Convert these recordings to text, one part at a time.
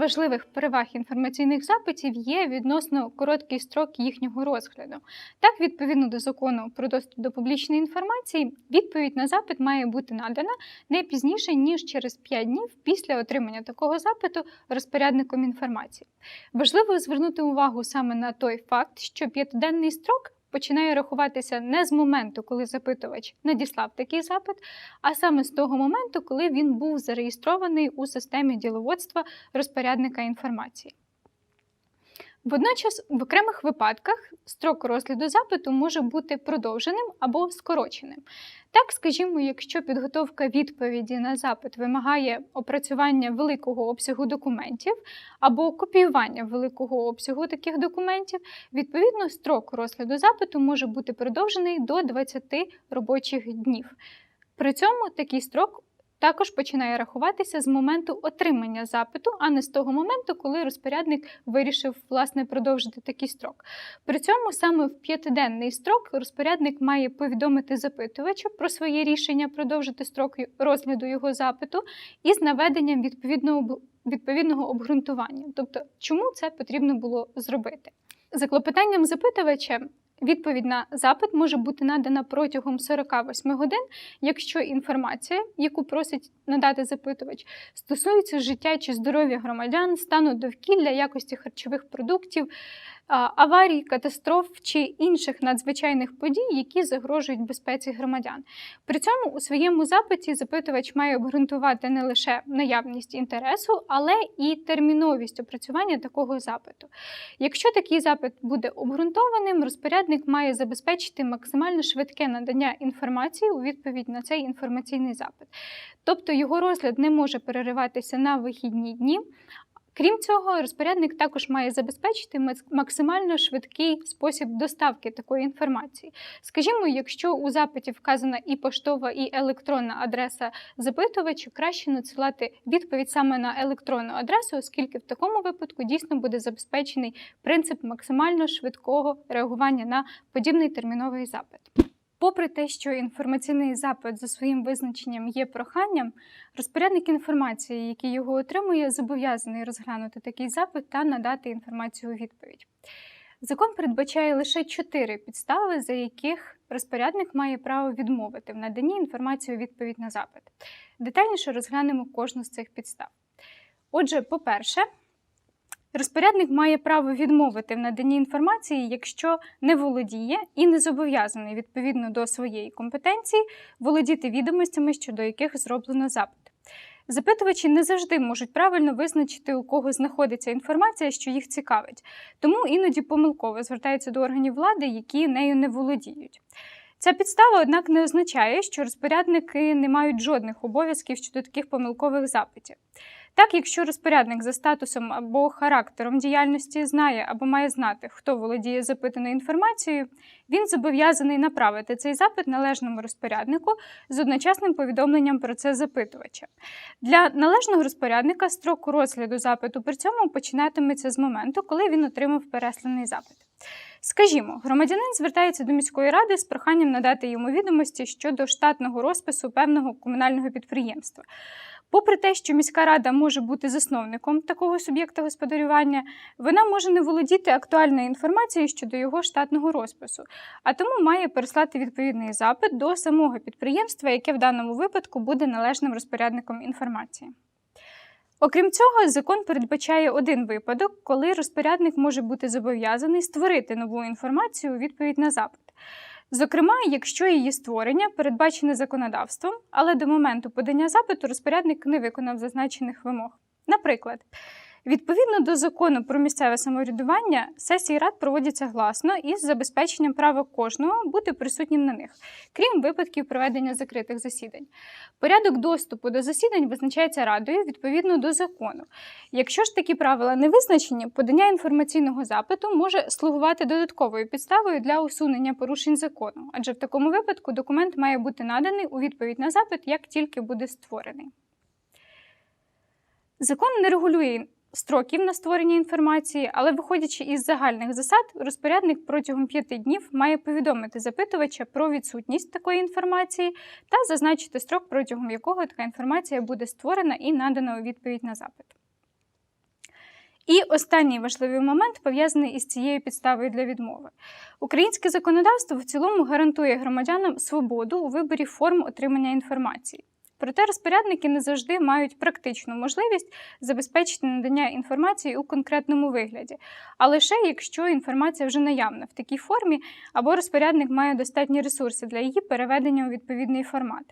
важливих переваг інформаційних запитів є відносно короткий строк їхнього розгляду. Так, відповідно до закону про доступ до публічної інформації, відповідь на запит має бути надана не пізніше ніж через 5 днів після отримання такого запиту розпорядником інформації. Важливо звернути увагу саме на той факт, що п'ятиденний строк починає рахуватися не з моменту, коли запитувач надіслав такий запит, а саме з того моменту, коли він був зареєстрований у системі діловодства розпорядника інформації. Водночас, в окремих випадках строк розгляду запиту може бути продовженим або скороченим. Так, скажімо, якщо підготовка відповіді на запит вимагає опрацювання великого обсягу документів або копіювання великого обсягу таких документів, відповідно строк розгляду запиту може бути продовжений до 20 робочих днів. При цьому такий строк також починає рахуватися з моменту отримання запиту, а не з того моменту, коли розпорядник вирішив власне продовжити такий строк. При цьому саме в п'ятиденний строк розпорядник має повідомити запитувачу про своє рішення продовжити строк розгляду його запиту із наведенням відповідного відповідного обґрунтування, тобто чому це потрібно було зробити. За клопотанням запитувача Відповідь на запит може бути надана протягом 48 годин, якщо інформація, яку просить надати запитувач, стосується життя чи здоров'я громадян, стану довкілля, якості харчових продуктів, аварій, катастроф чи інших надзвичайних подій, які загрожують безпеці громадян. При цьому у своєму запиті запитувач має обґрунтувати не лише наявність інтересу, але і терміновість опрацювання такого запиту. Якщо такий запит буде обґрунтованим, розпорядник має забезпечити максимально швидке надання інформації у відповідь на цей інформаційний запит. Тобто його розгляд не може перериватися на вихідні дні, Крім цього, розпорядник також має забезпечити максимально швидкий спосіб доставки такої інформації. Скажімо, якщо у запиті вказана і поштова, і електронна адреса запитувача, краще надсилати відповідь саме на електронну адресу, оскільки в такому випадку дійсно буде забезпечений принцип максимально швидкого реагування на подібний терміновий запит. Попри те, що інформаційний запит за своїм визначенням є проханням, розпорядник інформації, який його отримує, зобов'язаний розглянути такий запит та надати інформацію у відповідь. Закон передбачає лише чотири підстави, за яких розпорядник має право відмовити в наданні інформації у відповідь на запит. Детальніше розглянемо кожну з цих підстав. Отже, по-перше, Розпорядник має право відмовити в наданні інформації, якщо не володіє і не зобов'язаний відповідно до своєї компетенції володіти відомостями, щодо яких зроблено запит. Запитувачі не завжди можуть правильно визначити, у кого знаходиться інформація, що їх цікавить, тому іноді помилково звертаються до органів влади, які нею не володіють. Ця підстава, однак, не означає, що розпорядники не мають жодних обов'язків щодо таких помилкових запитів. Так, якщо розпорядник за статусом або характером діяльності знає або має знати, хто володіє запитаною інформацією, він зобов'язаний направити цей запит належному розпоряднику з одночасним повідомленням про це запитувача. Для належного розпорядника строк розгляду запиту при цьому починатиметься з моменту, коли він отримав пересланий запит. Скажімо, громадянин звертається до міської ради з проханням надати йому відомості щодо штатного розпису певного комунального підприємства. Попри те, що міська рада може бути засновником такого суб'єкта господарювання, вона може не володіти актуальною інформацією щодо його штатного розпису, а тому має переслати відповідний запит до самого підприємства, яке в даному випадку буде належним розпорядником інформації. Окрім цього, закон передбачає один випадок, коли розпорядник може бути зобов'язаний створити нову інформацію у відповідь на запит. Зокрема, якщо її створення передбачене законодавством, але до моменту подання запиту розпорядник не виконав зазначених вимог. Наприклад, Відповідно до закону про місцеве самоврядування, сесії рад проводяться гласно із забезпеченням права кожного бути присутнім на них, крім випадків проведення закритих засідань. Порядок доступу до засідань визначається радою відповідно до закону. Якщо ж такі правила не визначені, подання інформаційного запиту може слугувати додатковою підставою для усунення порушень закону, адже в такому випадку документ має бути наданий у відповідь на запит, як тільки буде створений. Закон не регулює строків на створення інформації, але, виходячи із загальних засад, розпорядник протягом п'яти днів має повідомити запитувача про відсутність такої інформації та зазначити строк, протягом якого така інформація буде створена і надана у відповідь на запит. І останній важливий момент пов'язаний із цією підставою для відмови. Українське законодавство в цілому гарантує громадянам свободу у виборі форм отримання інформації. Проте розпорядники не завжди мають практичну можливість забезпечити надання інформації у конкретному вигляді, а лише якщо інформація вже наявна в такій формі, або розпорядник має достатні ресурси для її переведення у відповідний формат.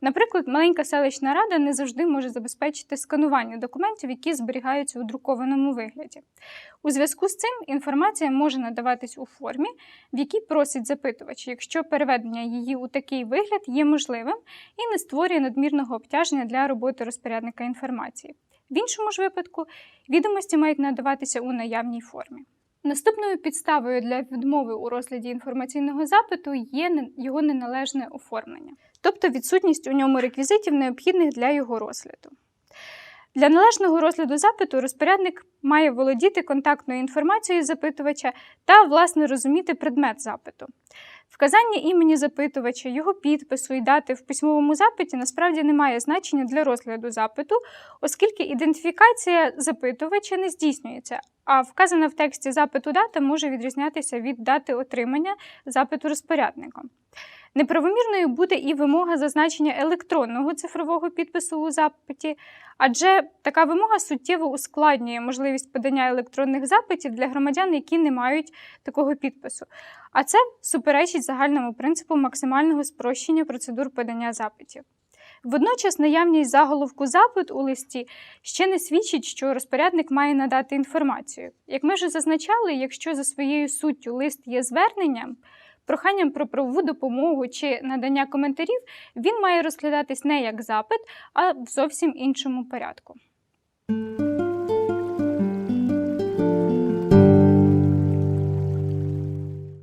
Наприклад, маленька селищна рада не завжди може забезпечити сканування документів, які зберігаються у друкованому вигляді. У зв'язку з цим інформація може надаватись у формі, в якій просить запитувач, якщо переведення її у такий вигляд є можливим і не створює надмірного обтяження для роботи розпорядника інформації. В іншому ж випадку відомості мають надаватися у наявній формі. Наступною підставою для відмови у розгляді інформаційного запиту є його неналежне оформлення, тобто відсутність у ньому реквізитів, необхідних для його розгляду. Для належного розгляду запиту розпорядник має володіти контактною інформацією запитувача та, власне, розуміти предмет запиту. Вказання імені запитувача, його підпису і дати в письмовому запиті насправді не має значення для розгляду запиту, оскільки ідентифікація запитувача не здійснюється, а вказана в тексті запиту дата може відрізнятися від дати отримання запиту розпорядником. Неправомірною буде і вимога зазначення електронного цифрового підпису у запиті, адже така вимога суттєво ускладнює можливість подання електронних запитів для громадян, які не мають такого підпису. А це суперечить загальному принципу максимального спрощення процедур подання запитів. Водночас наявність заголовку запит у листі ще не свідчить, що розпорядник має надати інформацію. Як ми вже зазначали, якщо за своєю суттю лист є зверненням, проханням про правову допомогу чи надання коментарів, він має розглядатись не як запит, а в зовсім іншому порядку.